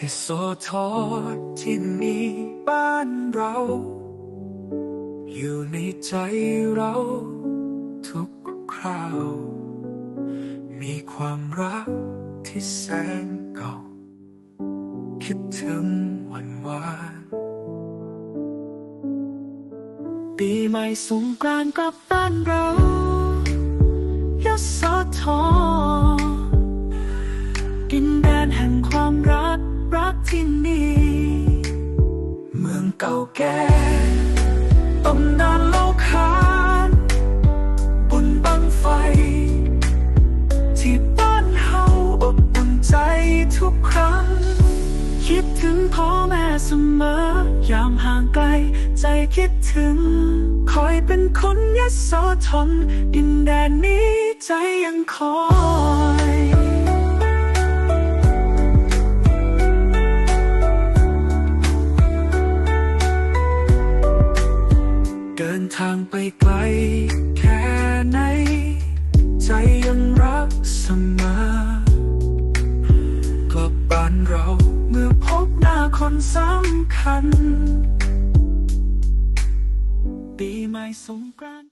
เอโซทอดที่นี่บ้านเรา อยู่ในใจเราทุกคราว มีความรักที่แสนเก่า คิดถึงวันวานปีใหม่สงกรานต์กลับบ้านเรายโสธร เก่าแก่ตำนานเล่าขานบุญบังไฟ ที่บ้านเฮาอบอุ่นใจทุกครั้ง คิดถึงพ่อแม่เสมอยามห่างไกล ใจคิดถึง คอยเป็นคนยโสธรดินแดนนี้ใจยังคอย ทางไปไกล แค่ไหน ใจยังรักเสมอกลับบ้านเราเมื่อพบหน้าคนสำคัญ ปีใหม่สงกรานต์